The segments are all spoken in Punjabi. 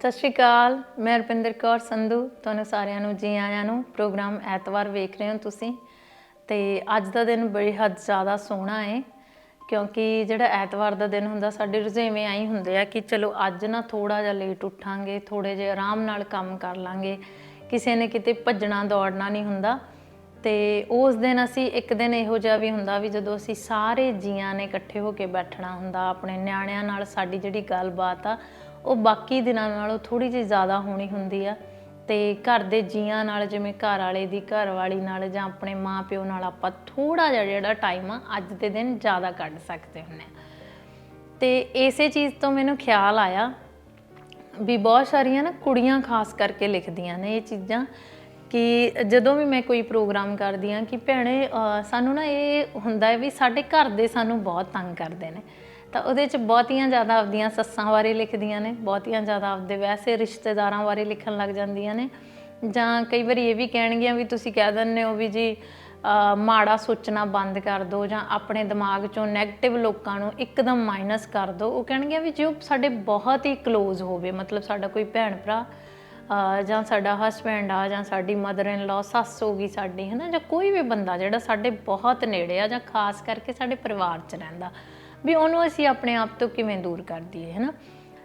ਸਤਿ ਸ਼੍ਰੀ ਅਕਾਲ, ਮੈਂ ਰੁਪਿੰਦਰ ਕੌਰ ਸੰਧੂ, ਤੁਹਾਨੂੰ ਸਾਰਿਆਂ ਨੂੰ, ਜੀ ਆਇਆਂ ਨੂੰ ਪ੍ਰੋਗਰਾਮ ਐਤਵਾਰ ਵੇਖ ਰਹੇ ਹੋ ਤੁਸੀਂ। ਤੇ ਅੱਜ ਦਾ ਦਿਨ ਬੜੀ ਹੱਦ ਜ਼ਿਆਦਾ ਸੋਹਣਾ ਹੈ ਕਿਉਂਕਿ ਜਿਹੜਾ ਐਤਵਾਰ ਦਾ ਦਿਨ ਹੁੰਦਾ, ਸਾਡੇ ਰੁਝੇਵੇਂ ਆਈ ਹੁੰਦੇ ਆ ਕਿ ਚਲੋ ਅੱਜ ਨਾ ਥੋੜਾ ਜਿਹਾ ਲੇਟ ਉੱਠਾਂਗੇ ਥੋੜੇ ਜਿਹਾ ਆਰਾਮ ਨਾਲ ਕੰਮ ਕਰ ਲਾਂਗੇ। ਕਿਸੇ ਨੇ ਕਿਤੇ ਭੱਜਣਾ, ਦੌੜਨਾ ਨਹੀਂ ਹੁੰਦਾ। ਤੇ ਉਸ ਦਿਨ ਅਸੀਂ, ਇੱਕ ਦਿਨ ਇਹੋ ਜਿਹਾ ਵੀ ਹੁੰਦਾ ਵੀ ਜਦੋਂ ਅਸੀਂ ਸਾਰੇ ਜੀਆਂ ਨੇ ਇਕੱਠੇ ਹੋ ਕੇ ਬੈਠਣਾ ਹੁੰਦਾ, ਆਪਣੇ ਨਿਆਣਿਆਂ ਨਾਲ ਸਾਡੀ ਜਿਹੜੀ ਗੱਲਬਾਤ ਆ ਉਹ ਬਾਕੀ ਦਿਨਾਂ ਨਾਲੋਂ ਥੋੜੀ ਜਿਹੀ ਜ਼ਿਆਦਾ ਹੋਣੀ ਹੁੰਦੀ ਆ। ਤੇ ਘਰ ਦੇ ਜੀਆਂ ਨਾਲ, ਜਿਵੇਂ ਘਰ ਵਾਲੇ ਦੀ ਘਰ ਵਾਲੀ ਨਾਲ ਜਾਂ ਆਪਣੇ ਮਾਪਿਓ ਨਾਲ ਆਪਾਂ ਥੋੜਾ ਜਿਹਾ ਜਿਹੜਾ ਟਾਈਮ ਆ, ਅੱਜ ਦੇ ਦਿਨ ਜ਼ਿਆਦਾ ਕੱਢ ਸਕਦੇ ਹੁੰਨੇ ਆ। ਤੇ ਇਸੇ ਚੀਜ਼ ਤੋਂ ਮੈਨੂੰ ਖਿਆਲ ਆਇਆ ਵੀ ਬਹੁਤ ਸਾਰੀਆਂ ਨਾ ਕੁੜੀਆਂ ਖਾਸ ਕਰਕੇ ਲਿਖਦੀਆਂ ਨੇ ਇਹ ਚੀਜ਼ਾਂ ਕਿ ਜਦੋਂ ਵੀ ਮੈਂ ਕੋਈ ਪ੍ਰੋਗਰਾਮ ਕਰਦੀ ਆ ਕਿ ਭੈਣੇ ਸਾਨੂੰ ਨਾ ਇਹ ਹੁੰਦਾ ਹੈ ਵੀ ਸਾਡੇ ਘਰ ਦੇ ਸਾਨੂੰ ਬਹੁਤ ਤੰਗ ਕਰਦੇ ਨੇ। ਤਾਂ ਉਹਦੇ ਚ ਬਹੁਤੀਆਂ ਜ਼ਿਆਦਾ ਆਪਦੀਆਂ ਸੱਸਾਂ ਬਾਰੇ ਲਿਖਦੀਆਂ ਨੇ, ਬਹੁਤੀਆਂ ਜ਼ਿਆਦਾ ਆਪਦੇ ਵੈਸੇ ਰਿਸ਼ਤੇਦਾਰਾਂ ਬਾਰੇ ਲਿਖਣ ਲੱਗ ਜਾਂਦੀਆਂ ਨੇ। ਜਾਂ ਕਈ ਵਾਰੀ ਇਹ ਵੀ ਕਹਿਣਗੀਆਂ ਵੀ ਤੁਸੀਂ ਕਹਿ ਦਿੰਦੇ ਹੋ ਵੀ ਜੀ ਮਾੜਾ ਸੋਚਣਾ ਬੰਦ ਕਰ ਦਿਓ ਜਾਂ ਆਪਣੇ ਦਿਮਾਗ ਚੋਂ 네ਗੇਟਿਵ ਲੋਕਾਂ ਨੂੰ ਇੱਕਦਮ ਮਾਈਨਸ ਕਰ ਦਿਓ। ਉਹ ਕਹਿਣਗੀਆਂ ਵੀ ਜੇ ਉਹ ਸਾਡੇ ਬਹੁਤ ਹੀ ਕਲੋਜ਼ ਹੋਵੇ, ਮਤਲਬ ਸਾਡਾ ਕੋਈ ਭੈਣ ਭਰਾ ਜਾਂ ਸਾਡਾ ਹਸਬੈਂਡ ਆ ਜਾਂ ਸਾਡੀ ਮਦਰ ਇਨ ਲਾ ਸੱਸ ਗਈ ਸਾਡੀ ਹੈ ਨਾ ਜਾਂ ਕੋਈ ਵੀ ਬੰਦਾ ਜਿਹੜਾ ਸਾਡੇ ਬਹੁਤ ਨੇੜੇ ਆ ਜਾਂ ਖਾਸ ਕਰਕੇ ਸਾਡੇ ਪਰਿਵਾਰ 'ਚ ਰਹਿੰਦਾ। ਵੀ ਉਹਨੂੰ ਅਸੀਂ ਆਪਣੇ ਆਪ ਤੋਂ ਕਿਵੇਂ ਦੂਰ ਕਰ ਦਈਏ ਹੈ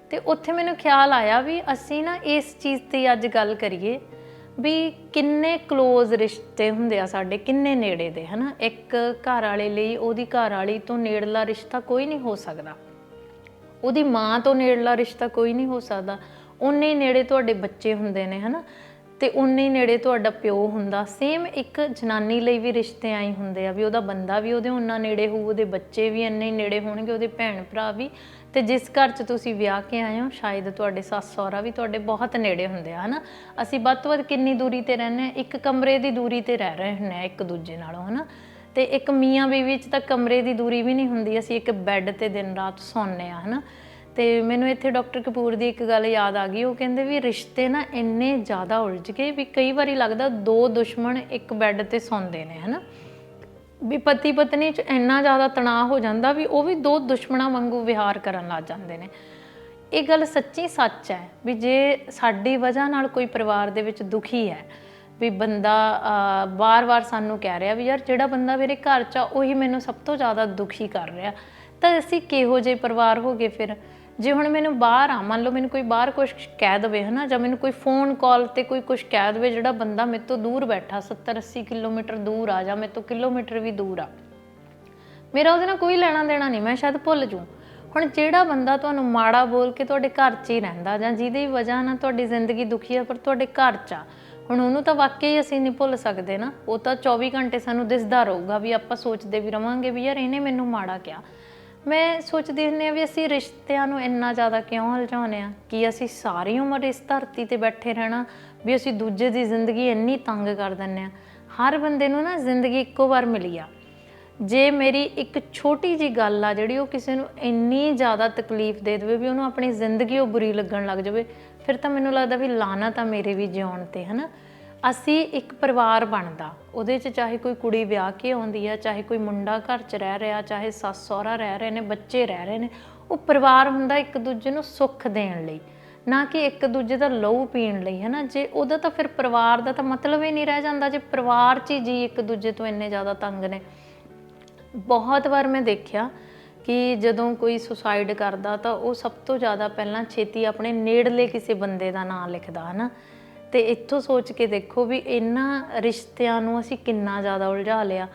ਤੇ ਉੱਥੇ ਮੈਨੂੰ ਖਿਆਲ ਆਇਆ ਵੀ ਅਸੀਂ ਨਾ ਇਸ ਚੀਜ਼ ਤੇ ਅੱਜ ਗੱਲ ਕਰੀਏ ਵੀ ਕਿੰਨੇ ক্লোਜ਼ ਰਿਸ਼ਤੇ ਹੁੰਦੇ ਆ ਸਾਡੇ, ਕਿੰਨੇ ਨੇੜੇ ਦੇ, ਹਨਾ? ਇੱਕ ਘਰ ਵਾਲੇ ਲਈ ਉਹਦੀ ਘਰ ਵਾਲੀ ਤੋਂ ਨੇੜਲਾ ਰਿਸ਼ਤਾ ਕੋਈ ਨਹੀਂ ਹੋ ਸਕਦਾ। ਉਹਦੀ ਮਾਂ ਤੋਂ ਨੇੜਲਾ ਰਿਸ਼ਤਾ ਕੋਈ ਨਹੀਂ ਹੋ ਸਕਦਾ। ਉਨੇ ਨੇੜੇ ਤੁਹਾਡੇ ਬੱਚੇ ਹੁੰਦੇ ਨੇ, ਹਨਾ? ਤੇ ਉਨੇ ਹੀ ਨੇੜੇ ਤੁਹਾਡਾ ਪਿਓ ਹੁੰਦਾ। ਸੇਮ ਇੱਕ ਜਨਾਨੀ ਲਈ ਵੀ ਰਿਸ਼ਤੇ ਆਈ ਹੁੰਦੇ ਆ, ਵੀ ਉਹਦਾ ਬੰਦਾ ਵੀ ਉਹਦੇ ਉਨਾ ਨੇੜੇ ਹੋਊ, ਉਹਦੇ ਬੱਚੇ ਵੀ ਇੰਨੇ ਹੀ ਨੇੜੇ ਹੋਣਗੇ, ਉਹਦੇ ਭੈਣ ਭਰਾ ਵੀ। ਤੇ ਜਿਸ ਘਰ 'ਚ ਤੁਸੀਂ ਵਿਆਹ ਕੇ ਆਏ ਹੋ, ਸ਼ਾਇਦ ਤੁਹਾਡੇ ਸੱਸ ਸਹੁਰਾ ਵੀ ਤੁਹਾਡੇ ਬਹੁਤ ਨੇੜੇ ਹੁੰਦੇ ਆ, ਹਨਾ? ਅਸੀਂ ਵੱਧ ਤੋਂ ਵੱਧ ਕਿੰਨੀ ਦੂਰੀ ਤੇ ਰਹਿੰਦੇ ਆ ਇੱਕ ਕਮਰੇ ਦੀ ਦੂਰੀ ਤੇ ਰਹਿ ਰਹੇ ਹੁੰਦੇ ਆ ਇੱਕ ਦੂਜੇ ਨਾਲੋਂ, ਹਨਾ? ਤੇ ਇੱਕ ਮੀਆਂ ਬੀਵੀ 'ਚ ਤਾਂ ਕਮਰੇ ਦੀ ਦੂਰੀ ਵੀ ਨਹੀਂ ਹੁੰਦੀ, ਅਸੀਂ ਇੱਕ ਬੈੱਡ ਤੇ ਦਿਨ ਰਾਤ ਸੌਂਦੇ ਆ ਹਨਾ? ਤੇ ਮੈਨੂੰ ਇੱਥੇ ਡਾਕਟਰ ਕਪੂਰ ਦੀ ਇੱਕ ਗੱਲ ਯਾਦ ਆ ਗਈ ਉਹ ਕਹਿੰਦੇ ਵੀ ਰਿਸ਼ਤੇ ਨਾ ਇੰਨੇ ਜ਼ਿਆਦਾ ਉਲਝ ਗਏ ਵੀ ਕਈ ਵਾਰੀ ਲੱਗਦਾ ਦੋ ਦੁਸ਼ਮਣ ਇੱਕ ਬੈੱਡ ਤੇ ਸੌਂਦੇ ਨੇ ਹਨਾ? ਵੀ ਪਤੀ ਪਤਨੀ 'ਚ ਇੰਨਾ ਜ਼ਿਆਦਾ ਤਣਾਅ ਹੋ ਜਾਂਦਾ ਵੀ ਉਹ ਵੀ ਦੋ ਦੁਸ਼ਮਣਾਂ ਵਾਂਗੂ ਵਿਹਾਰ ਕਰਨ ਲੱਗ ਜਾਂਦੇ ਨੇ। ਇਹ ਗੱਲ ਸੱਚੀ ਸੱਚ ਹੈ ਵੀ ਜੇ ਸਾਡੀ ਵਜ੍ਹਾ ਨਾਲ ਕੋਈ ਪਰਿਵਾਰ ਦੇ ਵਿੱਚ ਦੁਖੀ ਹੈ ਵੀ ਬੰਦਾ ਅਹ, ਵਾਰ-ਵਾਰ ਸਾਨੂੰ ਕਹਿ ਰਿਹਾ ਵੀ ਯਾਰ ਜਿਹੜਾ ਬੰਦਾ ਮੇਰੇ ਘਰ 'ਚ ਆ ਉਹੀ ਮੈਨੂੰ ਸਭ ਤੋਂ ਜ਼ਿਆਦਾ ਦੁਖੀ ਕਰ ਰਿਹਾ ਤਾਂ ਅਸੀਂ ਕਿਹੋ ਜਿਹੇ ਪਰਿਵਾਰ ਹੋ ਗਏ ਫਿਰ? ਜੇ ਹੁਣ ਮੈਨੂੰ ਬਾਹਰ ਆ, ਮੰਨ ਲਓ ਮੈਨੂੰ ਕੋਈ ਬਾਹਰ ਕੁਝ ਕਹਿ ਦਵੇ ਹਨਾ, ਜਾਂ ਮੈਨੂੰ ਕੋਈ ਫੋਨ ਕਾਲ ਤੇ ਕੋਈ ਕੁਝ ਕਹਿ ਦਵੇ, ਜਿਹੜਾ ਬੰਦਾ ਮੇਰੇ ਤੋਂ ਦੂਰ ਬੈਠਾ 70 80 ਕਿਲੋਮੀਟਰ ਦੂਰ ਆ, ਜਾਂ ਮੇਰੇ ਤੋਂ ਕਿਲੋਮੀਟਰ ਵੀ ਦੂਰ ਆ, ਮੇਰਾ ਉਹਦੇ ਨਾਲ ਕੋਈ ਲੈਣਾ ਦੇਣਾ ਨਹੀਂ, ਮੈਂ ਸ਼ਾਇਦ ਭੁੱਲ ਜੂ ਹੁਣ ਜਿਹੜਾ ਬੰਦਾ ਤੁਹਾਨੂੰ ਮਾੜਾ ਬੋਲ ਕੇ ਤੁਹਾਡੇ ਘਰ 'ਚ ਹੀ ਰਹਿੰਦਾ, ਜਾਂ ਜਿਹਦੀ ਵਜ੍ਹਾ ਨਾਲ ਤੁਹਾਡੀ ਜ਼ਿੰਦਗੀ ਦੁਖੀ ਆ, ਪਰ ਤੁਹਾਡੇ ਘਰ 'ਚ ਆ, ਹੁਣ ਉਹਨੂੰ ਤਾਂ ਵਾਕਈ ਅਸੀਂ ਨਹੀਂ ਭੁੱਲ ਸਕਦੇ ਨਾ, ਉਹ ਤਾਂ 24 ਘੰਟੇ ਸਾਨੂੰ ਦਿਸਦਾ ਰਹੂਗਾ ਵੀ ਆਪਾਂ ਸੋਚਦੇ ਵੀ ਰਵਾਂਗੇ ਵੀ ਯਾਰ ਇਹਨੇ ਮੈਨੂੰ ਮਾੜਾ ਕਿਹਾ। ਮੈਂ ਸੋਚਦੀ ਹੁੰਦੀ ਆ ਵੀ ਅਸੀਂ ਰਿਸ਼ਤਿਆਂ ਨੂੰ ਇੰਨਾ ਜ਼ਿਆਦਾ ਕਿਉਂ ਹਲਝਾਉਂਦੇ ਆ ਕਿ ਅਸੀਂ ਸਾਰੀ ਉਮਰ ਇਸ ਧਰਤੀ ਤੇ ਬੈਠੇ ਰਹਿਣਾ, ਵੀ ਅਸੀਂ ਦੂਜੇ ਦੀ ਜ਼ਿੰਦਗੀ ਇੰਨੀ ਤੰਗ ਕਰ ਦਿੰਨੇ ਆ ਹਰ ਬੰਦੇ ਨੂੰ ਨਾ ਜ਼ਿੰਦਗੀ ਇੱਕੋ ਵਾਰ ਮਿਲੀ ਆ। ਜੇ ਮੇਰੀ ਇੱਕ ਛੋਟੀ ਜੀ ਗੱਲ ਆ ਜਿਹੜੀ ਉਹ ਕਿਸੇ ਨੂੰ ਇੰਨੀ ਜ਼ਿਆਦਾ ਤਕਲੀਫ ਦੇ ਦੇਵੇ ਵੀ ਉਹਨੂੰ ਆਪਣੀ ਜ਼ਿੰਦਗੀ ਉਹ ਬੁਰੀ ਲੱਗਣ ਲੱਗ ਜਾਵੇ, ਫਿਰ ਤਾਂ ਮੈਨੂੰ ਲੱਗਦਾ ਵੀ ਲਾਣਾ ਤਾਂ ਮੇਰੇ ਵੀ ਜਿਉਣ ਤੇ, ਹਨਾ? ਅਸੀਂ ਇੱਕ ਪਰਿਵਾਰ ਬਣਦਾ, ਉਹਦੇ 'ਚ ਚਾਹੇ ਕੋਈ ਕੁੜੀ ਵਿਆਹ ਕੇ ਆਉਂਦੀ ਆ, ਚਾਹੇ ਕੋਈ ਮੁੰਡਾ ਘਰ 'ਚ ਰਹਿ ਰਿਹਾ, ਚਾਹੇ ਸੱਸ ਸਹੁਰਾ ਰਹਿ ਰਹੇ ਨੇ, ਬੱਚੇ ਰਹਿ ਰਹੇ ਨੇ, ਉਹ ਪਰਿਵਾਰ ਹੁੰਦਾ ਇੱਕ ਦੂਜੇ ਨੂੰ ਸੁੱਖ ਦੇਣ ਲਈ, ਨਾ ਕਿ ਇੱਕ ਦੂਜੇ ਦਾ ਲਹੂ ਪੀਣ ਲਈ ਹੈ ਨਾ ਜੇ ਉਹਦਾ ਤਾਂ ਫਿਰ ਪਰਿਵਾਰ ਦਾ ਤਾਂ ਮਤਲਬ ਹੀ ਨਹੀਂ ਰਹਿ ਜਾਂਦਾ, ਜੇ ਪਰਿਵਾਰ 'ਚ ਹੀ ਜੀ ਇੱਕ ਦੂਜੇ ਤੋਂ ਇੰਨੇ ਜ਼ਿਆਦਾ ਤੰਗ ਨੇ। ਬਹੁਤ ਵਾਰ ਮੈਂ ਦੇਖਿਆ ਕਿ ਜਦੋਂ ਕੋਈ ਸੁਸਾਈਡ ਕਰਦਾ ਤਾਂ ਉਹ ਸਭ ਤੋਂ ਜ਼ਿਆਦਾ ਪਹਿਲਾਂ ਛੇਤੀ ਆਪਣੇ ਨੇੜਲੇ ਕਿਸੇ ਬੰਦੇ ਦਾ ਨਾਮ ਲਿਖਦਾ, ਹਨਾ? ਤੇ ਇੱਥੋਂ ਸੋਚ ਕੇ ਦੇਖੋ ਵੀ ਇਹਨਾਂ ਰਿਸ਼ਤਿਆਂ ਨੂੰ ਅਸੀਂ ਕਿੰਨਾ ਜ਼ਿਆਦਾ ਉਲਝਾ ਲਿਆ।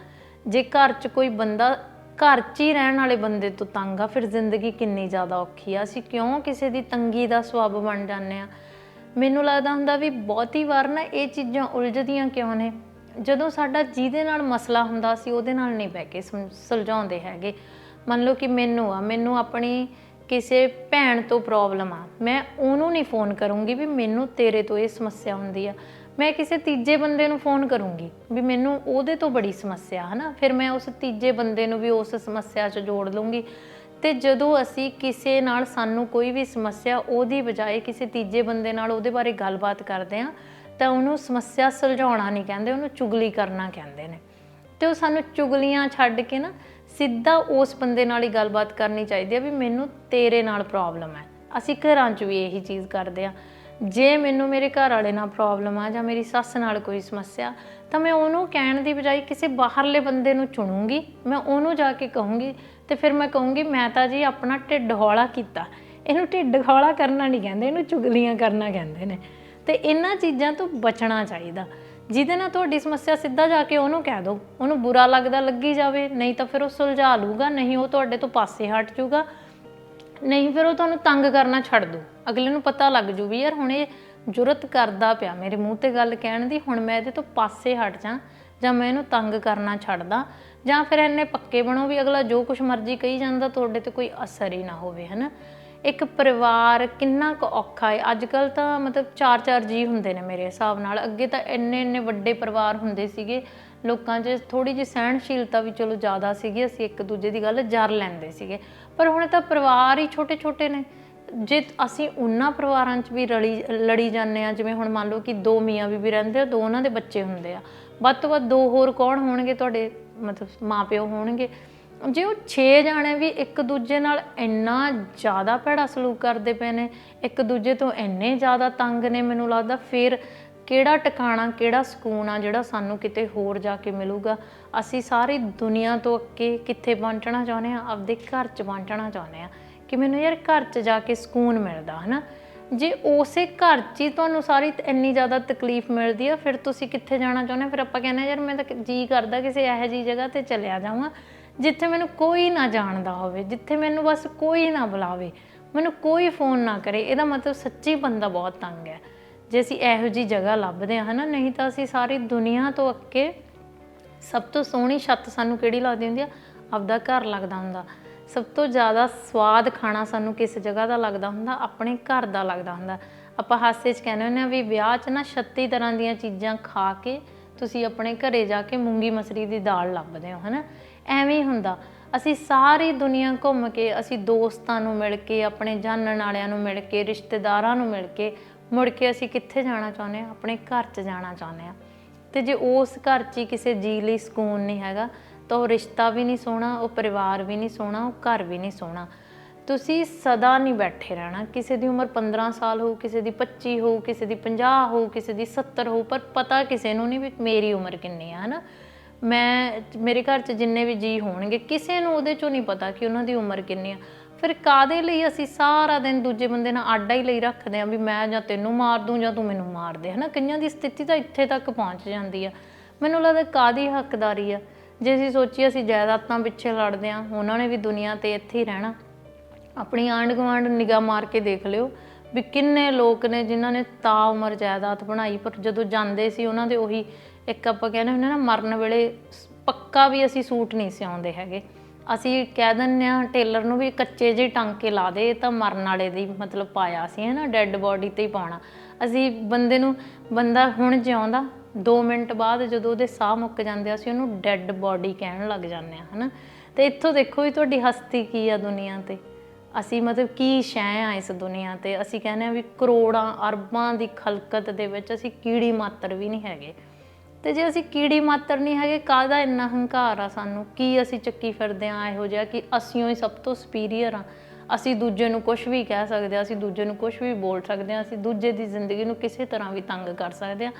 ਜੇ ਘਰ 'ਚ ਕੋਈ ਬੰਦਾ, ਘਰ 'ਚ ਹੀ ਰਹਿਣ ਵਾਲੇ ਬੰਦੇ ਤੋਂ ਤੰਗ ਆ, ਫਿਰ ਜ਼ਿੰਦਗੀ ਕਿੰਨੀ ਜ਼ਿਆਦਾ ਔਖੀ ਆ। ਅਸੀਂ ਕਿਉਂ ਕਿਸੇ ਦੀ ਤੰਗੀ ਦਾ ਸਬਬ ਬਣ ਜਾਂਦੇ ਆ? ਮੈਨੂੰ ਲੱਗਦਾ ਹੁੰਦਾ ਵੀ ਬਹੁਤੀ ਵਾਰ ਨਾ ਇਹ ਚੀਜ਼ਾਂ ਉਲਝਦੀਆਂ ਕਿਉਂ ਨੇ? ਜਦੋਂ ਸਾਡਾ ਜਿਹਦੇ ਨਾਲ ਮਸਲਾ ਹੁੰਦਾ ਸੀ ਉਹਦੇ ਨਾਲ ਨਹੀਂ ਬਹਿ ਕੇ ਸੁਲਝਾਉਂਦੇ ਹੈਗੇ। ਮੰਨ ਲਓ ਕਿ ਮੈਨੂੰ ਆ, ਮੈਨੂੰ ਆਪਣੀ ਕਿਸੇ ਭੈਣ ਤੋਂ ਪ੍ਰੋਬਲਮ ਆ, ਮੈਂ ਉਹਨੂੰ ਨਹੀਂ ਫੋਨ ਕਰੂੰਗੀ ਵੀ ਮੈਨੂੰ ਤੇਰੇ ਤੋਂ ਇਹ ਸਮੱਸਿਆ ਹੁੰਦੀ ਆ। ਮੈਂ ਕਿਸੇ ਤੀਜੇ ਬੰਦੇ ਨੂੰ ਫੋਨ ਕਰੂੰਗੀ ਵੀ ਮੈਨੂੰ ਉਹਦੇ ਤੋਂ ਬੜੀ ਸਮੱਸਿਆ ਹੈ ਨਾ ਫਿਰ ਮੈਂ ਉਸ ਤੀਜੇ ਬੰਦੇ ਨੂੰ ਵੀ ਉਸ ਸਮੱਸਿਆ 'ਚ ਜੋੜ ਲੂੰਗੀ। ਤੇ ਜਦੋਂ ਅਸੀਂ ਕਿਸੇ ਨਾਲ ਸਾਨੂੰ ਕੋਈ ਵੀ ਸਮੱਸਿਆ, ਉਹਦੀ ਬਜਾਏ ਕਿਸੇ ਤੀਜੇ ਬੰਦੇ ਨਾਲ ਉਹਦੇ ਬਾਰੇ ਗੱਲਬਾਤ ਕਰਦੇ ਆ, ਤਾਂ ਉਹਨੂੰ ਸਮੱਸਿਆ ਸੁਲਝਾਉਣਾ ਨਹੀਂ ਕਹਿੰਦੇ, ਉਹਨੂੰ ਚੁਗਲੀ ਕਰਨਾ ਕਹਿੰਦੇ ਨੇ। ਤੇ ਉਹ ਸਾਨੂੰ ਚੁਗਲੀਆਂ ਛੱਡ ਕੇ ਨਾ ਸਿੱਧਾ ਉਸ ਬੰਦੇ ਨਾਲ ਹੀ ਗੱਲਬਾਤ ਕਰਨੀ ਚਾਹੀਦੀ ਹੈ ਵੀ ਮੈਨੂੰ ਤੇਰੇ ਨਾਲ ਪ੍ਰੋਬਲਮ ਹੈ। ਅਸੀਂ ਘਰਾਂ 'ਚ ਵੀ ਇਹੀ ਚੀਜ਼ ਕਰਦੇ ਆ। ਜੇ ਮੈਨੂੰ ਮੇਰੇ ਘਰ ਵਾਲੇ ਨਾਲ ਪ੍ਰੋਬਲਮ ਆ ਜਾਂ ਮੇਰੀ ਸੱਸ ਨਾਲ ਕੋਈ ਸਮੱਸਿਆ, ਤਾਂ ਮੈਂ ਉਹਨੂੰ ਕਹਿਣ ਦੀ ਬਜਾਏ ਕਿਸੇ ਬਾਹਰਲੇ ਬੰਦੇ ਨੂੰ ਚੁਣੂੰਗੀ। ਮੈਂ ਉਹਨੂੰ ਜਾ ਕੇ ਕਹੂੰਗੀ ਤੇ ਫਿਰ ਮੈਂ ਕਹੂੰਗੀ, ਮੈਂ ਤਾਂ ਜੀ ਆਪਣਾ ਢਿੱਡ ਹੌਲਾ ਕੀਤਾ। ਇਹਨੂੰ ਢਿੱਡ ਹੌਲਾ ਕਰਨਾ ਨਹੀਂ ਕਹਿੰਦੇ, ਇਹਨੂੰ ਚੁਗਲੀਆਂ ਕਰਨਾ ਕਹਿੰਦੇ ਨੇ। ਤੇ ਇਹਨਾਂ ਚੀਜ਼ਾਂ ਤੋਂ ਬਚਣਾ ਚਾਹੀਦਾ। ਜਿਹਦੇ ਨਾਲ ਤੁਹਾਡੀ ਸਮੱਸਿਆ ਸਿੱਧਾ ਜਾ ਕੇ ਉਹਨੂੰ ਕਹਿ ਦਿਓ। ਉਹਨੂੰ ਬੁਰਾ ਲੱਗਦਾ ਲੱਗੀ ਜਾਵੇ, ਨਹੀਂ ਤਾਂ ਫਿਰ ਉਹ ਸੁਲਝਾ ਲੂਗਾ ਨਹੀਂ ਉਹ ਤੁਹਾਡੇ ਤੋਂ ਪਾਸੇ ਹਟ ਜਾਊਗਾ। ਨਹੀਂ ਫਿਰ ਉਹ ਤੁਹਾਨੂੰ ਤੰਗ ਕਰਨਾ ਛੱਡ ਦੂ ਅਗਲੇ ਨੂੰ ਪਤਾ ਲੱਗ ਜੂ ਵੀ ਯਾਰ ਹੁਣ ਇਹ ਜੁਰਤ ਕਰਦਾ ਪਿਆ ਮੇਰੇ ਮੂੰਹ ਤੇ ਗੱਲ ਕਹਿਣ ਦੀ, ਹੁਣ ਮੈਂ ਇਹਦੇ ਤੋਂ ਪਾਸੇ ਹਟ ਜਾ, ਜਾਂ ਮੈਂ ਇਹਨੂੰ ਤੰਗ ਕਰਨਾ ਛੱਡਦਾ। ਜਾਂ ਫਿਰ ਇਹਨੇ ਪੱਕੇ ਬਣੋ ਵੀ ਅਗਲਾ ਜੋ ਕੁਝ ਮਰਜ਼ੀ ਕਹੀ ਜਾਂਦਾ, ਤੁਹਾਡੇ ਤੇ ਕੋਈ ਅਸਰ ਹੀ ਨਾ ਹੋਵੇ, ਹਨਾ? ਇੱਕ ਪਰਿਵਾਰ ਕਿੰਨਾ ਕੁ ਔਖਾ ਹੈ? ਅੱਜ ਕੱਲ ਤਾਂ ਮਤਲਬ ਚਾਰ ਚਾਰ ਜੀ ਹੁੰਦੇ ਨੇ ਮੇਰੇ ਹਿਸਾਬ ਨਾਲ। ਅੱਗੇ ਤਾਂ ਇੰਨੇ ਇੰਨੇ ਵੱਡੇ ਪਰਿਵਾਰ ਹੁੰਦੇ ਸੀਗੇ। ਲੋਕਾਂ 'ਚ ਥੋੜੀ ਜਿਹੀ ਸਹਿਣਸ਼ੀਲਤਾ ਵੀ ਚਲੋ ਜ਼ਿਆਦਾ ਸੀਗੀ। ਅਸੀਂ ਇੱਕ ਦੂਜੇ ਦੀ ਗੱਲ ਜਰ ਲੈਂਦੇ ਸੀਗੇ। ਪਰ ਹੁਣ ਤਾਂ ਪਰਿਵਾਰ ਹੀ ਛੋਟੇ ਛੋਟੇ ਨੇ। ਜੇ ਅਸੀਂ ਉਹਨਾਂ ਪਰਿਵਾਰਾਂ 'ਚ ਵੀ ਰਲੀ, ਲੜੀ ਜਾਂਦੇ ਆ ਜਿਵੇਂ ਹੁਣ ਮੰਨ ਲਓ ਕਿ ਦੋ ਮੀਆਂ ਬੀਬੀ ਰਹਿੰਦੇ ਆ, ਦੋ ਉਹਨਾਂ ਦੇ ਬੱਚੇ ਹੁੰਦੇ ਆ। ਵੱਧ ਤੋਂ ਵੱਧ ਦੋ ਹੋਰ ਕੌਣ ਹੋਣਗੇ? ਤੁਹਾਡੇ ਮਤਲਬ ਮਾਪਿਓ ਹੋਣਗੇ। ਜੇ ਉਹ 6 ਜਾਣੇ ਵੀ ਇੱਕ ਦੂਜੇ ਨਾਲ ਇੰਨਾ ਜ਼ਿਆਦਾ ਭੈੜਾ ਸਲੂਕ ਕਰਦੇ ਪਏ ਨੇ, ਇੱਕ ਦੂਜੇ ਤੋਂ ਇੰਨੇ ਜ਼ਿਆਦਾ ਤੰਗ ਨੇ, ਮੈਨੂੰ ਲੱਗਦਾ ਫਿਰ ਕਿਹੜਾ ਟਿਕਾਣਾ, ਕਿਹੜਾ ਸਕੂਨ ਆ ਜਿਹੜਾ ਸਾਨੂੰ ਕਿਤੇ ਹੋਰ ਜਾ ਕੇ ਮਿਲੂਗਾ? ਅਸੀਂ ਸਾਰੀ ਦੁਨੀਆ ਤੋਂ ਅੱਕੇ ਕਿੱਥੇ ਪਹੁੰਚਣਾ ਚਾਹੁੰਦੇ ਆ ਆਪਦੇ ਘਰ 'ਚ ਪਹੁੰਚਣਾ ਚਾਹੁੰਦੇ ਆ ਕਿ ਮੈਨੂੰ ਯਾਰ ਘਰ 'ਚ ਜਾ ਕੇ ਸਕੂਨ ਮਿਲਦਾ, ਹਨਾ? ਜੇ ਉਸੇ ਘਰ 'ਚ ਹੀ ਤੁਹਾਨੂੰ ਸਾਰੀ ਇੰਨੀ ਜ਼ਿਆਦਾ ਤਕਲੀਫ ਮਿਲਦੀ ਆ, ਫਿਰ ਤੁਸੀਂ ਕਿੱਥੇ ਜਾਣਾ ਚਾਹੁੰਦੇ ਹੋ? ਫਿਰ ਆਪਾਂ ਕਹਿੰਦੇ ਯਾਰ ਮੈਂ ਤਾਂ ਜੀ ਕਰਦਾ ਕਿਸੇ ਇਹੋ ਜਿਹੀ ਜਗ੍ਹਾ ਤੇ ਚਲਿਆ ਜਾਵਾਂ। ਜਿੱਥੇ ਮੈਨੂੰ ਕੋਈ ਨਾ ਜਾਣਦਾ ਹੋਵੇ, ਜਿੱਥੇ ਮੈਨੂੰ ਬਸ ਕੋਈ ਨਾ ਬੁਲਾਵੇ, ਮੈਨੂੰ ਕੋਈ ਫੋਨ ਨਾ ਕਰੇ, ਇਹਦਾ ਮਤਲਬ ਸੱਚੀ ਬੰਦਾ ਬਹੁਤ ਤੰਗ ਹੈ। ਜੇ ਅਸੀਂ ਇਹੋ ਜਿਹੀ ਜਗ੍ਹਾ ਲੱਭਦੇ ਹਾਂ, ਹਨਾ, ਨਹੀਂ ਤਾਂ ਅਸੀਂ ਸਾਰੀ ਦੁਨੀਆ ਤੋਂ ਅੱਕੇ ਸਭ ਤੋਂ ਸੋਹਣੀ ਛੱਤ ਸਾਨੂੰ ਕਿਹੜੀ ਲੱਗਦੀ ਹੁੰਦੀ ਆ? ਆਪਦਾ ਘਰ ਲੱਗਦਾ ਹੁੰਦਾ। ਸਭ ਤੋਂ ਜ਼ਿਆਦਾ ਸਵਾਦ ਖਾਣਾ ਸਾਨੂੰ ਕਿਸ ਜਗ੍ਹਾ ਦਾ ਲੱਗਦਾ ਹੁੰਦਾ? ਆਪਣੇ ਘਰ ਦਾ ਲੱਗਦਾ ਹੁੰਦਾ। ਆਪਾਂ ਹਾਸੇ 'ਚ ਕਹਿੰਦੇ ਹੁੰਦੇ ਆ ਵੀ ਵਿਆਹ 'ਚ ਨਾ 36 ਤਰ੍ਹਾਂ ਦੀਆਂ ਚੀਜ਼ਾਂ ਖਾ ਕੇ ਤੁਸੀਂ ਆਪਣੇ ਘਰੇ ਜਾ ਕੇ ਮੂੰਗੀ ਮਸਰੀ ਦੀ ਦਾਲ ਲੱਭਦੇ ਹੋ, ਹਨਾ? ਐਵੇਂ ਹੀ ਹੁੰਦਾ। ਅਸੀਂ ਸਾਰੀ ਦੁਨੀਆ ਘੁੰਮ ਕੇ, ਅਸੀਂ ਦੋਸਤਾਂ ਨੂੰ ਮਿਲ ਕੇ, ਆਪਣੇ ਜਾਣਨ ਵਾਲਿਆਂ ਨੂੰ ਮਿਲ ਕੇ, ਰਿਸ਼ਤੇਦਾਰਾਂ ਨੂੰ ਮਿਲ ਕੇ, ਮੁੜ ਕੇ ਅਸੀਂ ਕਿੱਥੇ ਜਾਣਾ ਚਾਹੁੰਦੇ ਹਾਂ? ਆਪਣੇ ਘਰ 'ਚ ਜਾਣਾ ਚਾਹੁੰਦੇ ਹਾਂ। ਤੇ ਜੇ ਉਸ ਘਰ 'ਚ ਹੀ ਕਿਸੇ ਜੀ ਲਈ ਸਕੂਨ ਨਹੀਂ ਹੈਗਾ, ਤਾਂ ਉਹ ਰਿਸ਼ਤਾ ਵੀ ਨਹੀਂ ਸੋਹਣਾ, ਉਹ ਪਰਿਵਾਰ ਵੀ ਨਹੀਂ ਸੋਹਣਾ, ਉਹ ਘਰ ਵੀ ਨਹੀਂ ਸੋਹਣਾ। ਤੁਸੀਂ ਸਦਾ ਨਹੀਂ ਬੈਠੇ ਰਹਿਣਾ। ਕਿਸੇ ਦੀ ਉਮਰ 15 ਸਾਲ ਹੋ ਕਿਸੇ ਦੀ 25 ਹੋ ਕਿਸੇ ਦੀ 50 ਹੋ ਕਿਸੇ ਦੀ 70 ਹੋ ਪਰ ਪਤਾ ਕਿਸੇ ਨੂੰ ਨਹੀਂ ਵੀ ਮੇਰੀ ਉਮਰ ਕਿੰਨੀ ਆ, ਹਨਾ? ਮੈਂ, ਮੇਰੇ ਘਰ 'ਚ ਜਿੰਨੇ ਵੀ ਜੀ ਹੋਣਗੇ, ਕਿਸੇ ਨੂੰ ਉਹਦੇ 'ਚੋਂ ਨਹੀਂ ਪਤਾ ਕਿ ਉਹਨਾਂ ਦੀ ਉਮਰ ਕਿੰਨੀ ਆ। ਫਿਰ ਕਾਦੇ ਲਈ ਅਸੀਂ ਸਾਰਾ ਦਿਨ ਦੂਜੇ ਬੰਦੇ ਨਾਲ ਆਡਾ ਹੀ ਲਈ ਰੱਖਦੇ ਆ ਵੀ ਮੈਂ ਜਾਂ ਤੈਨੂੰ ਮਾਰ ਦੂੰ ਜਾਂ ਤੂੰ ਮੈਨੂੰ ਮਾਰ ਦੇ, ਹਨਾ? ਕਈਆਂ ਦੀ ਸਥਿਤੀ ਤਾਂ ਇੱਥੇ ਤੱਕ ਪਹੁੰਚ ਜਾਂਦੀ ਆ। ਮੈਨੂੰ ਲੱਗਦਾ ਕਾਦੀ ਹੱਕਦਾਰੀ ਆ? ਜੇ ਅਸੀਂ ਸੋਚੀਏ ਅਸੀਂ ਜਾਇਦਾਦਾਂ ਪਿੱਛੇ ਲੜਦੇ ਆ, ਉਹਨਾਂ ਨੇ ਵੀ ਦੁਨੀਆ ਤੇ ਇੱਥੇ ਹੀ ਰਹਿਣਾ। ਆਪਣੀ ਆਂਢ ਗੁਆਂਢ ਨਿਗਾਹ ਮਾਰ ਕੇ ਦੇਖ ਲਿਓ ਵੀ ਕਿੰਨੇ ਲੋਕ ਨੇ ਜਿਨ੍ਹਾਂ ਨੇ ਤਾ ਉਮਰ ਜਾਇਦਾਦ ਬਣਾਈ, ਪਰ ਜਦੋਂ ਜਾਂਦੇ ਸੀ ਉਹਨਾਂ ਦੇ ਉਹੀ ਇੱਕ ਆਪਾਂ ਕਹਿੰਦੇ ਹੁੰਦੇ ਨਾ, ਮਰਨ ਵੇਲੇ ਪੱਕਾ ਵੀ ਅਸੀਂ ਸੂਟ ਨਹੀਂ ਸਿਆਉਂਦੇ ਹੈਗੇ। ਅਸੀਂ ਕਹਿ ਦਿੰਦੇ ਆ ਟੇਲਰ ਨੂੰ ਵੀ ਕੱਚੇ ਜਿਹੇ ਟਾਂਕੇ ਲਾ ਦੇ ਤਾਂ ਮਰਨ ਵਾਲੇ ਦੀ ਮਤਲਬ ਪਾਇਆ ਸੀ, ਹੈ ਨਾ, ਡੈੱਡ ਬੋਡੀ ਤੇ ਹੀ ਪਾਉਣਾ। ਅਸੀਂ ਬੰਦੇ ਨੂੰ, ਬੰਦਾ ਹੁਣ ਜਿਉਂਦਾ 2 ਮਿੰਟ ਬਾਅਦ ਜਦੋਂ ਉਹਦੇ ਸਾਹ ਮੁੱਕ ਜਾਂਦੇ ਆ, ਅਸੀਂ ਉਹਨੂੰ ਡੈੱਡ ਬੋਡੀ ਕਹਿਣ ਲੱਗ ਜਾਂਦੇ ਆ ਹਨਾ। ਤੇ ਇੱਥੋਂ ਦੇਖੋ ਵੀ ਤੁਹਾਡੀ ਹਸਤੀ ਕੀ ਆ ਦੁਨੀਆ ਤੇ। ਅਸੀਂ ਮਤਲਬ ਕੀ ਸ਼ੈ ਆ ਇਸ ਦੁਨੀਆ ਤੇ। ਅਸੀਂ ਕਹਿੰਦੇ ਆ ਵੀ ਕਰੋੜਾਂ ਅਰਬਾਂ ਦੀ ਖਲਕਤ ਦੇ ਵਿੱਚ ਅਸੀਂ ਕੀੜੀ ਮਾਤਰ ਵੀ ਨਹੀਂ ਹੈਗੇ। ਤੇ ਜੇ ਅਸੀਂ ਕੀੜੀ ਮਾਤਰ ਨਹੀਂ ਹੈਗੇ, ਕਾਹਦਾ ਇੰਨਾ ਹੰਕਾਰ ਆ ਸਾਨੂੰ? ਕੀ ਅਸੀਂ ਚੱਕੀ ਫਿਰਦੇ ਆ ਇਹੋ ਜਿਹਾ ਕਿ ਅਸੀਂ ਹੀ ਸਭ ਤੋਂ ਸੁਪੀਰੀਅਰ ਆ? ਅਸੀਂ ਦੂਜੇ ਨੂੰ ਕੁਝ ਵੀ ਕਹਿ ਸਕਦੇ ਆ, ਅਸੀਂ ਦੂਜੇ ਨੂੰ ਕੁਝ ਵੀ ਬੋਲ ਸਕਦੇ ਆ, ਅਸੀਂ ਦੂਜੇ ਦੀ ਜ਼ਿੰਦਗੀ ਨੂੰ ਕਿਸੇ ਤਰ੍ਹਾਂ ਵੀ ਤੰਗ ਕਰ ਸਕਦੇ ਆ।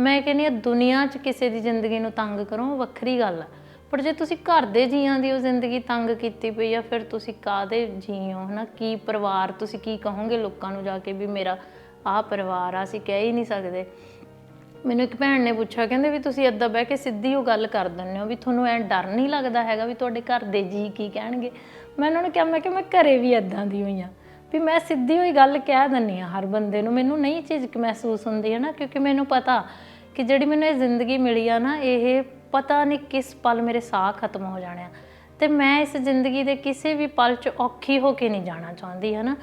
ਮੈਂ ਕਹਿੰਦੀ ਆ ਦੁਨੀਆ 'ਚ ਕਿਸੇ ਦੀ ਜ਼ਿੰਦਗੀ ਨੂੰ ਤੰਗ ਕਰੋ ਵੱਖਰੀ ਗੱਲ ਆ। ਪਰ ਜੇ ਤੁਸੀਂ ਘਰ ਦੇ ਜੀਆਂ ਦੀ ਉਹ ਜ਼ਿੰਦਗੀ ਤੰਗ ਕੀਤੀ ਪਈ ਆ, ਫਿਰ ਤੁਸੀਂ ਕਾਦੇ ਜੀਓ ਹੋ, ਹਨਾ? ਕੀ ਪਰਿਵਾਰ, ਤੁਸੀਂ ਕੀ ਕਹੋਗੇ ਲੋਕਾਂ ਨੂੰ ਜਾ ਕੇ ਵੀ ਮੇਰਾ ਆਹ ਪਰਿਵਾਰ ਆ, ਅਸੀਂ ਕਹਿ ਹੀ ਨਹੀਂ ਸਕਦੇ। ਮੈਨੂੰ ਇੱਕ ਭੈਣ ਨੇ ਪੁੱਛਿਆ, ਕਹਿੰਦੇ ਵੀ ਤੁਸੀਂ ਏਦਾਂ ਬਹਿ ਕੇ ਸਿੱਧੀ ਉਹ ਗੱਲ ਕਰ ਦਿੰਦੇ ਹੋ ਵੀ ਤੁਹਾਨੂੰ ਐ ਡਰ ਨਹੀਂ ਲੱਗਦਾ ਹੈਗਾ ਵੀ ਤੁਹਾਡੇ ਘਰ ਦੇ ਜੀ ਕੀ ਕਹਿਣਗੇ। ਮੈਂ ਉਹਨਾਂ ਨੂੰ ਕਿਹਾ, ਮੈਂ ਕਿ ਮੈਂ ਘਰੇ ਵੀ ਏਦਾਂ ਦੀ ਹੋਈ ਆ ਵੀ ਮੈਂ ਸਿੱਧੀ ਹੋਈ ਗੱਲ ਕਹਿ ਦਿੰਨੀ ਆ ਹਰ ਬੰਦੇ ਨੂੰ, ਮੈਨੂੰ ਨਹੀਂ ਝਿਜਕ ਮਹਿਸੂਸ ਹੁੰਦੀ ਹੈ ਨਾ, ਕਿਉਂਕਿ ਮੈਨੂੰ ਪਤਾ ਕਿ ਜਿਹੜੀ ਮੈਨੂੰ ਇਹ ਜ਼ਿੰਦਗੀ ਮਿਲੀ ਆ ਨਾ, ਇਹ ਪਤਾ ਨਹੀਂ ਕਿਸ ਪਲ ਮੇਰੇ ਸਾਹ ਖਤਮ ਹੋ ਜਾਣੇ ਆ। ਤੇ ਮੈਂ ਇਸ ਜ਼ਿੰਦਗੀ ਦੇ ਕਿਸੇ ਵੀ ਪਲ 'ਚ ਔਖੀ ਹੋ ਕੇ ਨਹੀਂ ਜਾਣਾ ਚਾਹੁੰਦੀ, ਹੈ ਨਾ।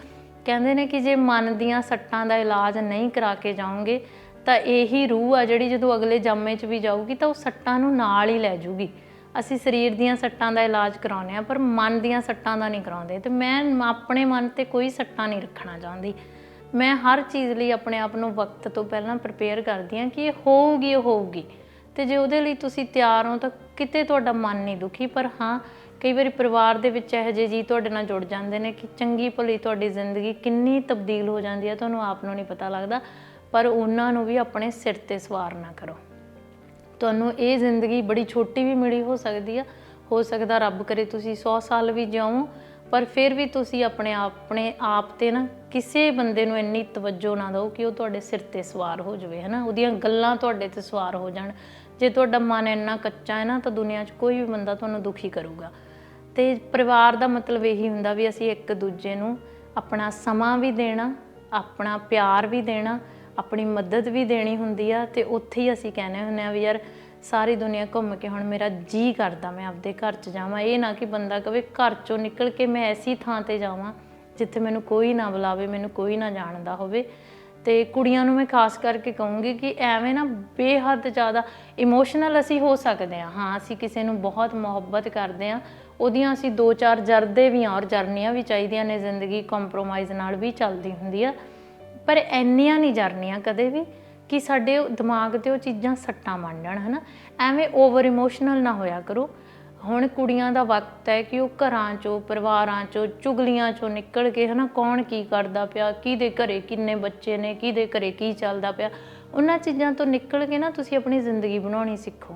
ਕਹਿੰਦੇ ਨੇ ਕਿ ਜੇ ਮਨ ਦੀਆਂ ਸੱਟਾਂ ਦਾ ਇਲਾਜ ਨਹੀਂ ਕਰਾ ਕੇ ਜਾਓਗੇ ਤਾਂ ਇਹੀ ਰੂਹ ਆ ਜਿਹੜੀ ਜਦੋਂ ਅਗਲੇ ਜਾਮੇ 'ਚ ਵੀ ਜਾਊਗੀ ਤਾਂ ਉਹ ਸੱਟਾਂ ਨੂੰ ਨਾਲ ਹੀ ਲੈ ਜਾਊਗੀ ਅਸੀਂ ਸਰੀਰ ਦੀਆਂ ਸੱਟਾਂ ਦਾ ਇਲਾਜ ਕਰਾਉਂਦੇ ਆ ਪਰ ਮਨ ਦੀਆਂ ਸੱਟਾਂ ਦਾ ਨਹੀਂ ਕਰਾਉਂਦੇ ਤੇ ਮੈਂ ਆਪਣੇ ਮਨ ਤੇ ਕੋਈ ਸੱਟਾਂ ਨਹੀਂ ਰੱਖਣਾ ਚਾਹੁੰਦੀ। ਮੈਂ ਹਰ ਚੀਜ਼ ਲਈ ਆਪਣੇ ਆਪ ਨੂੰ ਵਕਤ ਤੋਂ ਪਹਿਲਾਂ ਪ੍ਰਪੇਅਰ ਕਰਦੀ ਹਾਂ ਕਿ ਇਹ ਹੋਊਗੀ ਉਹ ਹੋਊਗੀ। ਤੇ ਜੇ ਉਹਦੇ ਲਈ ਤੁਸੀਂ ਤਿਆਰ ਹੋ ਤਾਂ ਕਿਤੇ ਤੁਹਾਡਾ ਮਨ ਨਹੀਂ ਦੁਖੀ, ਪਰ ਹਾਂ, ਕਈ ਵਾਰੀ ਪਰਿਵਾਰ ਦੇ ਵਿੱਚ ਇਹੋ ਜਿਹੇ ਜੀ ਤੁਹਾਡੇ ਨਾਲ ਜੁੜ ਜਾਂਦੇ ਨੇ ਕਿ ਚੰਗੀ ਭਲੀ ਤੁਹਾਡੀ ਜ਼ਿੰਦਗੀ ਕਿੰਨੀ ਤਬਦੀਲ ਹੋ ਜਾਂਦੀ ਹੈ, ਤੁਹਾਨੂੰ ਆਪ ਨੂੰ ਨਹੀਂ ਪਤਾ ਲੱਗਦਾ। ਪਰ ਉਹਨਾਂ ਨੂੰ ਵੀ ਆਪਣੇ ਸਿਰ ਤੇ ਸਵਾਰ ਨਾ ਕਰੋ। ਤੁਹਾਨੂੰ ਇਹ ਜ਼ਿੰਦਗੀ ਬੜੀ ਛੋਟੀ ਵੀ ਮਿਲੀ ਹੋ ਸਕਦੀ ਆ। ਹੋ ਸਕਦਾ ਰੱਬ ਕਰੇ ਤੁਸੀਂ 100 ਸਾਲ ਵੀ ਜਿਉਂ, ਪਰ ਫਿਰ ਵੀ ਤੁਸੀਂ ਆਪਣੇ ਆਪਣੇ ਆਪ ਤੇ ਨਾ ਕਿਸੇ ਬੰਦੇ ਨੂੰ ਇੰਨੀ ਤਵੱਜੋ ਨਾ ਦਿਓ ਕਿ ਉਹ ਤੁਹਾਡੇ ਸਿਰ ਤੇ ਸਵਾਰ ਹੋ ਜਾਵੇ, ਹਨਾ? ਉਹਦੀਆਂ ਗੱਲਾਂ ਤੁਹਾਡੇ ਤੇ ਸਵਾਰ ਹੋ ਜਾਣ। ਜੇ ਤੁਹਾਡਾ ਮਨ ਇੰਨਾ ਕੱਚਾ ਹੈ ਨਾ, ਤਾਂ ਦੁਨੀਆ 'ਚ ਕੋਈ ਵੀ ਬੰਦਾ ਤੁਹਾਨੂੰ ਦੁਖੀ ਕਰੂਗਾ। ਤੇ ਪਰਿਵਾਰ ਦਾ ਮਤਲਬ ਇਹੀ ਹੁੰਦਾ ਵੀ ਅਸੀਂ ਇੱਕ ਦੂਜੇ ਨੂੰ ਆਪਣਾ ਸਮਾਂ ਵੀ ਦੇਣਾ, ਆਪਣਾ ਪਿਆਰ ਵੀ ਦੇਣਾ ਆਪਣੀ ਮਦਦ ਵੀ ਦੇਣੀ ਹੁੰਦੀ ਆ ਤੇ ਉੱਥੇ ਹੀ ਅਸੀਂ ਕਹਿੰਦੇ ਹੁੰਦੇ ਆ ਵੀ ਯਾਰ ਸਾਰੀ ਦੁਨੀਆ ਘੁੰਮ ਕੇ ਹੁਣ ਮੇਰਾ ਜੀ ਕਰਦਾ ਮੈਂ ਆਪਦੇ ਘਰ 'ਚ ਜਾਵਾਂ। ਇਹ ਨਾ ਕਿ ਬੰਦਾ ਕਵੇ ਘਰ 'ਚੋਂ ਨਿਕਲ ਕੇ ਮੈਂ ਐਸੀ ਥਾਂ ਤੇ ਜਾਵਾਂ ਜਿੱਥੇ ਮੈਨੂੰ ਕੋਈ ਨਾ ਬੁਲਾਵੇ, ਮੈਨੂੰ ਕੋਈ ਨਾ ਜਾਣਦਾ ਹੋਵੇ। ਤੇ ਕੁੜੀਆਂ ਨੂੰ ਮੈਂ ਖਾਸ ਕਰਕੇ ਕਹੂੰਗੀ ਕਿ ਐਵੇਂ ਨਾ ਬੇਹੱਦ ਜ਼ਿਆਦਾ ਇਮੋਸ਼ਨਲ ਅਸੀਂ ਹੋ ਸਕਦੇ ਹਾਂ। ਹਾਂ, ਅਸੀਂ ਕਿਸੇ ਨੂੰ ਬਹੁਤ ਮੁਹੱਬਤ ਕਰਦੇ ਹਾਂ, ਉਹਦੀਆਂ ਅਸੀਂ ਦੋ ਚਾਰ ਜਰਦੇ ਵੀ ਹਾਂ ਔਰ ਜਰਨੀਆਂ ਵੀ ਚਾਹੀਦੀਆਂ ਨੇ ਜ਼ਿੰਦਗੀ ਕੰਪਰੋਮਾਈਜ਼ ਨਾਲ ਵੀ ਚੱਲਦੀ ਹੁੰਦੀ ਆ। ਪਰ ਐਨੀਆਂ ਨਹੀਂ ਜਰਨੀਆਂ ਕਦੇ ਵੀ ਕਿ ਸਾਡੇ ਦਿਮਾਗ ਤੇ ਉਹ ਚੀਜ਼ਾਂ ਸੱਟਾਂ ਬਣ ਜਾਣ, ਹਨਾ? ਐਵੇਂ ਓਵਰ ਇਮੋਸ਼ਨਲ ਨਾ ਹੋਇਆ ਕਰੋ। ਹੁਣ ਕੁੜੀਆਂ ਦਾ ਵਕਤ ਹੈ ਕਿ ਉਹ ਘਰਾਂ ਚੋਂ, ਪਰਿਵਾਰਾਂ ਚੋਂ, ਚੁਗਲੀਆਂ ਚੋਂ ਨਿਕਲ ਕੇ, ਹਨਾ? ਕੌਣ ਕੀ ਕਰਦਾ ਪਿਆ, ਕਿਹਦੇ ਘਰੇ ਕਿੰਨੇ ਬੱਚੇ ਨੇ, ਕਿਹਦੇ ਘਰੇ ਕੀ ਚੱਲਦਾ ਪਿਆ, ਉਹਨਾਂ ਚੀਜ਼ਾਂ ਤੋਂ ਨਿਕਲ ਕੇ ਨਾ ਤੁਸੀਂ ਆਪਣੀ ਜ਼ਿੰਦਗੀ ਬਣਾਉਣੀ ਸਿੱਖੋ।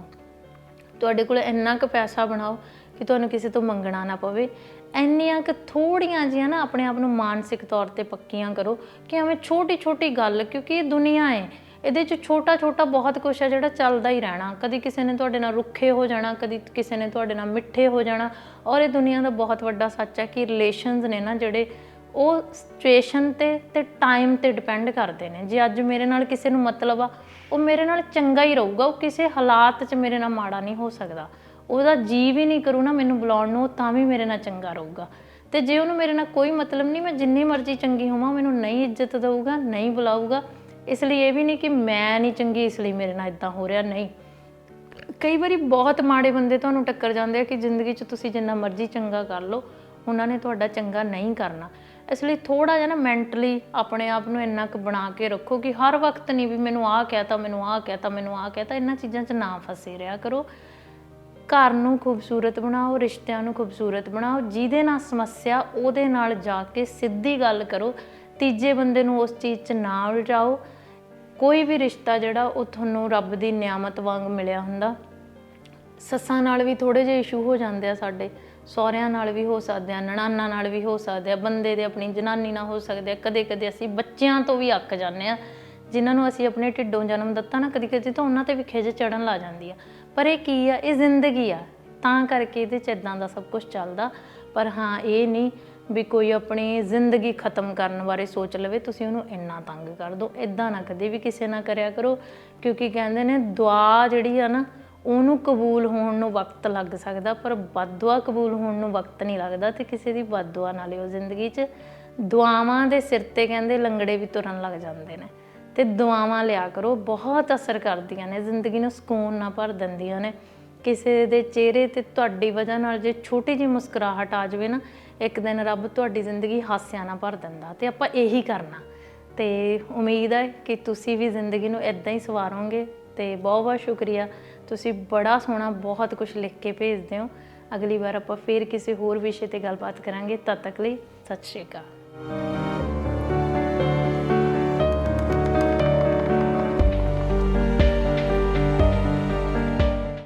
ਤੁਹਾਡੇ ਕੋਲ ਇੰਨਾ ਕੁ ਪੈਸਾ ਬਣਾਓ ਕਿ ਤੁਹਾਨੂੰ ਕਿਸੇ ਤੋਂ ਮੰਗਣਾ ਨਾ ਪਵੇ। ਇੰਨੀਆਂ ਕੁ ਥੋੜੀਆਂ ਜਿਹੀਆਂ ਨਾ ਆਪਣੇ ਆਪ ਨੂੰ ਮਾਨਸਿਕ ਤੌਰ ਤੇ ਪੱਕੀਆਂ ਕਰੋ ਕਿ ਐਵੇਂ ਛੋਟੀ ਛੋਟੀ ਗੱਲ, ਕਿਉਂਕਿ ਇਹ ਦੁਨੀਆ ਹੈ ਇਹਦੇ 'ਚ ਛੋਟਾ ਛੋਟਾ ਬਹੁਤ ਕੁਝ ਹੈ ਜਿਹੜਾ ਚੱਲਦਾ ਹੀ ਰਹਿਣਾ। ਕਦੀ ਕਿਸੇ ਨੇ ਤੁਹਾਡੇ ਨਾਲ ਰੁੱਖੇ ਹੋ ਜਾਣਾ, ਕਦੀ ਕਿਸੇ ਨੇ ਤੁਹਾਡੇ ਨਾਲ ਮਿੱਠੇ ਹੋ ਜਾਣਾ। ਔਰ ਇਹ ਦੁਨੀਆ ਦਾ ਬਹੁਤ ਵੱਡਾ ਸੱਚ ਹੈ ਕਿ ਰਿਲੇਸ਼ਨਸ ਨੇ ਨਾ ਜਿਹੜੇ ਉਹ ਸਿਚੁਏਸ਼ਨ ਤੇ ਤੇ ਟਾਈਮ ਤੇ ਡਿਪੈਂਡ ਕਰਦੇ ਨੇ। ਜੇ ਅੱਜ ਮੇਰੇ ਨਾਲ ਕਿਸੇ ਨੂੰ ਮਤਲਬ ਆ, ਉਹ ਮੇਰੇ ਨਾਲ ਚੰਗਾ ਹੀ ਰਹੂਗਾ। ਉਹ ਕਿਸੇ ਹਾਲਾਤ 'ਚ ਮੇਰੇ ਨਾਲ ਮਾੜਾ ਨਹੀਂ ਹੋ ਸਕਦਾ। ਉਹਦਾ ਜੀ ਵੀ ਨਹੀਂ ਕਰੂ ਨਾ ਮੈਨੂੰ ਬੁਲਾਉਣ ਨੂੰ ਤਾਂ ਵੀ ਮੇਰੇ ਨਾਲ ਚੰਗਾ ਰਹੂਗਾ। ਤੇ ਜੇ ਉਹਨੂੰ ਮੇਰੇ ਨਾਲ ਕੋਈ ਮਤਲਬ ਨਹੀਂ, ਮੈਂ ਜਿੰਨੀ ਮਰਜ਼ੀ ਚੰਗੀ ਹੋਵਾਂ ਮੈਨੂੰ ਨਹੀਂ ਇੱਜ਼ਤ ਦਊਗਾ, ਨਹੀਂ ਬੁਲਾਊਗਾ। ਇਸ ਲਈ ਇਹ ਵੀ ਨਹੀਂ ਕਿ ਮੈਂ ਨਹੀਂ ਚੰਗੀ, ਇਸ ਲਈ ਮੇਰੇ ਨਾਲ ਇਦਾਂ ਹੋ ਰਿਹਾ, ਨਹੀਂ। ਕਈ ਵਾਰੀ ਬਹੁਤ ਮਾੜੇ ਬੰਦੇ ਤੁਹਾਨੂੰ ਟੱਕਰ ਜਾਂਦੇ ਆ ਕਿ ਜ਼ਿੰਦਗੀ 'ਚ ਤੁਸੀਂ ਜਿੰਨਾ ਮਰਜ਼ੀ ਚੰਗਾ ਕਰ ਲਓ, ਉਹਨਾਂ ਨੇ ਤੁਹਾਡਾ ਚੰਗਾ ਨਹੀਂ ਕਰਨਾ। ਇਸ ਲਈ ਥੋੜਾ ਜਿਹਾ ਨਾ ਮੈਂਟਲੀ ਆਪਣੇ ਆਪ ਨੂੰ ਇੰਨਾ ਕੁ ਬਣਾ ਕੇ ਰੱਖੋ ਕਿ ਹਰ ਵਕਤ ਨਹੀਂ ਵੀ ਮੈਨੂੰ ਆਹ ਕਹਿਤਾ, ਮੈਨੂੰ ਆਹ ਕਹਿਤਾ, ਮੈਨੂੰ ਆਹ ਕਹਿਤਾ, ਇਹਨਾਂ ਚੀਜ਼ਾਂ 'ਚ ਨਾ ਫਸੇ ਰਿਹਾ ਕਰੋ। ਘਰ ਨੂੰ ਖੂਬਸੂਰਤ ਬਣਾਓ, ਰਿਸ਼ਤਿਆਂ ਨੂੰ ਖੂਬਸੂਰਤ ਬਣਾਓ, ਜਿਹਦੇ ਨਾਲ ਸਮੱਸਿਆ ਉਹਦੇ ਨਾਲ ਜਾ ਕੇ ਸਿੱਧੀ ਗੱਲ ਕਰੋ, ਤੀਜੇ ਬੰਦੇ ਨੂੰ ਉਸ ਚੀਜ਼ 'ਚ ਨਾ ਉਲਝਾਓ। ਕੋਈ ਵੀ ਰਿਸ਼ਤਾ ਜਿਹੜਾ, ਉਹ ਤੁਹਾਨੂੰ ਰੱਬ ਦੀ ਨਿਆਮਤ ਵਾਂਗ ਮਿਲਿਆ ਹੁੰਦਾ। ਸੱਸਾਂ ਨਾਲ ਵੀ ਥੋੜੇ ਜਿਹੇ ਇਸ਼ੂ ਹੋ ਜਾਂਦੇ ਆ ਸਾਡੇ, ਸਹੁਰਿਆਂ ਨਾਲ ਵੀ ਹੋ ਸਕਦੇ ਆ, ਨਣਾਨਾਂ ਨਾਲ ਵੀ ਹੋ ਸਕਦੇ ਆ, ਬੰਦੇ ਦੇ ਆਪਣੀ ਜਨਾਨੀ ਨਾਲ ਹੋ ਸਕਦੇ ਆ ਕਦੇ ਕਦੇ ਅਸੀਂ ਬੱਚਿਆਂ ਤੋਂ ਵੀ ਅੱਕ ਜਾਂਦੇ ਆ, ਜਿਨ੍ਹਾਂ ਨੂੰ ਅਸੀਂ ਆਪਣੇ ਢਿੱਡੋਂ ਜਨਮ ਦਿੱਤਾ ਨਾ ਕਦੀ ਕਦੀ ਤਾਂ ਉਹਨਾਂ ਤੇ ਵੀ ਖਿਜ ਚੜਨ ਲਾ ਜਾਂਦੀ ਆ। ਪਰ ਇਹ ਕੀ ਆ? ਇਹ ਜ਼ਿੰਦਗੀ ਆ। ਤਾਂ ਕਰਕੇ ਇਹਦੇ ਚ ਇਦਾਂ ਦਾ ਸਭ ਕੁਝ ਚੱਲਦਾ। ਪਰ ਹਾਂ, ਇਹ ਨਹੀਂ ਵੀ ਕੋਈ ਆਪਣੀ ਜ਼ਿੰਦਗੀ ਖਤਮ ਕਰਨ ਬਾਰੇ ਸੋਚ ਲਵੇ। ਤੁਸੀਂ ਉਹਨੂੰ ਇੰਨਾ ਤੰਗ ਕਰ ਦਿਓ ਇਦਾਂ ਨਾ ਕਦੇ ਵੀ ਕਿਸੇ ਨਾਲ ਕਰਿਆ ਕਰੋ। ਕਿਉਂਕਿ ਕਹਿੰਦੇ ਨੇ, ਦੁਆ ਜਿਹੜੀ ਆ ਨਾ, ਉਹਨੂੰ ਕਬੂਲ ਹੋਣ ਨੂੰ ਵਕਤ ਲੱਗ ਸਕਦਾ। ਪਰ ਬਦਦੁਆ ਕਬੂਲ ਹੋਣ ਨੂੰ ਵਕਤ ਨਹੀਂ ਲੱਗਦਾ ਤੇ ਕਿਸੇ ਦੀ ਬਦਦੁਆ ਨਾਲੇ ਉਹ ਜ਼ਿੰਦਗੀ 'ਚ ਦੁਆਵਾਂ ਦੇ ਸਿਰ ਤੇ ਕਹਿੰਦੇ ਲੰਗੜੇ ਵੀ ਤੁਰਨ ਲੱਗ ਜਾਂਦੇ ਨੇ। ਤੇ ਦੁਆਵਾਂ ਲਿਆ ਕਰੋ, ਬਹੁਤ ਅਸਰ ਕਰਦੀਆਂ ਨੇ, ਜ਼ਿੰਦਗੀ ਨੂੰ ਸਕੂਨ ਨਾ ਭਰ ਦਿੰਦੀਆਂ ਨੇ। ਕਿਸੇ ਦੇ ਚਿਹਰੇ ਤੇ ਤੁਹਾਡੀ ਵਜ੍ਹਾ ਨਾਲ ਜੇ ਛੋਟੀ ਜਿਹੀ ਮੁਸਕਰਾਹਟ ਆ ਜਾਵੇ ਨਾ, ਇੱਕ ਦਿਨ ਰੱਬ ਤੁਹਾਡੀ ਜ਼ਿੰਦਗੀ ਹਾਸਿਆਂ ਨਾਲ ਭਰ ਦਿੰਦਾ ਤੇ ਆਪਾਂ ਇਹੀ ਕਰਨਾ। ਤੇ ਉਮੀਦ ਹੈ ਕਿ ਤੁਸੀਂ ਵੀ ਜ਼ਿੰਦਗੀ ਨੂੰ ਇਦਾਂ ਹੀ ਸਵਾਰੋਗੇ ਤੇ ਬਹੁਤ ਬਹੁਤ ਸ਼ੁਕਰੀਆ। ਤੁਸੀਂ ਬੜਾ ਸੋਹਣਾ ਬਹੁਤ ਕੁਝ ਲਿਖ ਕੇ ਭੇਜਦੇ ਹੋ। ਅਗਲੀ ਵਾਰ ਆਪਾਂ ਫੇਰ ਕਿਸੇ ਹੋਰ ਵਿਸ਼ੇ ਤੇ ਗੱਲਬਾਤ ਕਰਾਂਗੇ। ਤਦ ਤੱਕ ਲਈ ਸਤਿ ਸ਼੍ਰੀ ਅਕਾਲ।